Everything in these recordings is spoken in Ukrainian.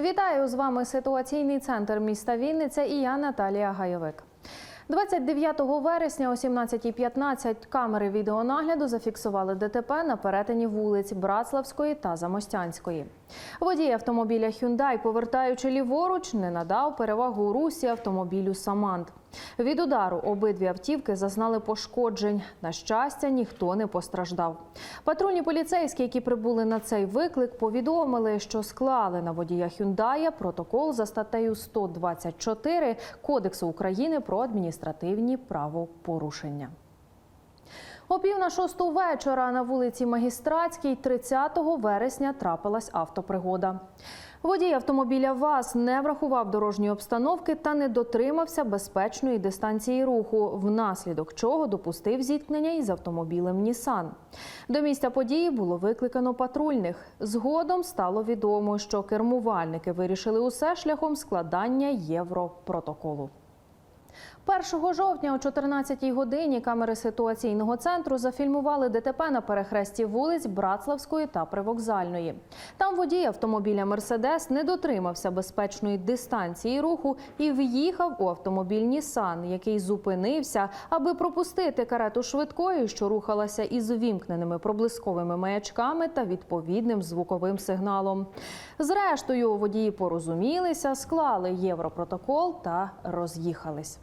Вітаю з вами ситуаційний центр міста Вінниця і я Наталія Гайовик. 29 вересня о 17.15 камери відеонагляду зафіксували ДТП на перетині вулиць Братславської та Замостянської. Водій автомобіля Hyundai, повертаючи ліворуч, не надав перевагу русі автомобілю Самант. Від удару обидві автівки зазнали пошкоджень. На щастя, ніхто не постраждав. Патрульні поліцейські, які прибули на цей виклик, повідомили, що склали на водія Hyundai протокол за статтею 124 Кодексу України про адміністративні правопорушення. О пів на шосту вечора на вулиці Магістратській 30 вересня трапилась автопригода. Водій автомобіля ВАЗ не врахував дорожньої обстановки та не дотримався безпечної дистанції руху, внаслідок чого допустив зіткнення із автомобілем Нісан. До місця події було викликано патрульних. Згодом стало відомо, що кермувальники вирішили усе шляхом складання європротоколу. 1 жовтня о 14 годині камери ситуаційного центру зафільмували ДТП на перехресті вулиць Братславської та Привокзальної. Там водій автомобіля Мерседес не дотримався безпечної дистанції руху і в'їхав у автомобіль Нісан, який зупинився, аби пропустити карету швидкої, що рухалася із увімкненими проблисковими маячками та відповідним звуковим сигналом. Зрештою, водії порозумілися, склали європротокол та роз'їхались.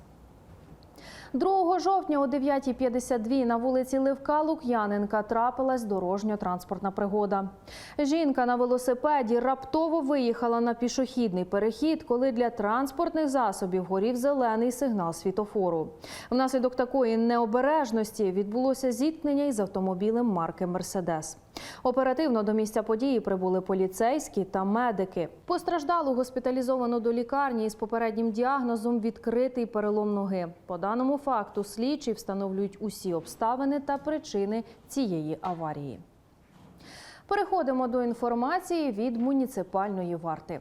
2 жовтня о 9.52 на вулиці Левка Лук'яненка трапилась дорожньо-транспортна пригода. Жінка на велосипеді раптово виїхала на пішохідний перехід, коли для транспортних засобів горів зелений сигнал світофору. Внаслідок такої необережності відбулося зіткнення із автомобілем марки Мерседес. Оперативно до місця події прибули поліцейські та медики. Постраждалу госпіталізовано до лікарні із попереднім діагнозом відкритий перелом ноги. По даному факту слідчі встановлюють усі обставини та причини цієї аварії. Переходимо до інформації від муніципальної варти.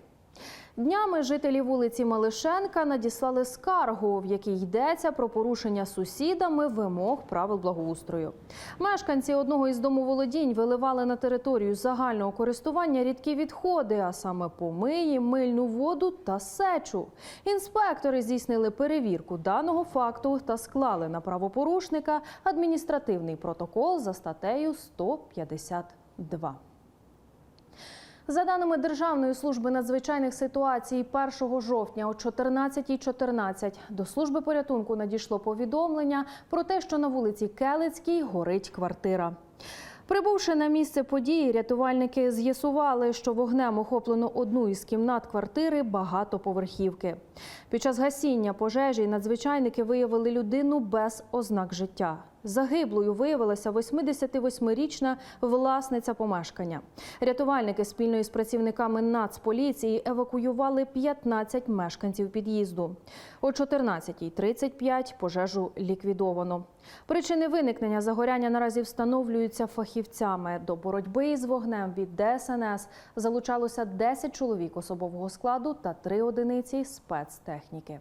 Днями жителі вулиці Малишенка надіслали скаргу, в якій йдеться про порушення сусідами вимог правил благоустрою. Мешканці одного із домоволодінь виливали на територію загального користування рідкі відходи, а саме помиї, мильну воду та сечу. Інспектори здійснили перевірку даного факту та склали на правопорушника адміністративний протокол за статтею 152. За даними Державної служби надзвичайних ситуацій, 1 жовтня о 14.14 до служби порятунку надійшло повідомлення про те, що на вулиці Келицькій горить квартира. Прибувши на місце події, рятувальники з'ясували, що вогнем охоплено одну із кімнат квартири багатоповерхівки. Під час гасіння пожежі надзвичайники виявили людину без ознак життя. Загиблою виявилася 88-річна власниця помешкання. Рятувальники спільно із працівниками Нацполіції евакуювали 15 мешканців під'їзду. О 14.35 пожежу ліквідовано. Причини виникнення загоряння наразі встановлюються фахівцями. До боротьби із вогнем від ДСНС залучалося 10 чоловік особового складу та 3 одиниці спецтехніки.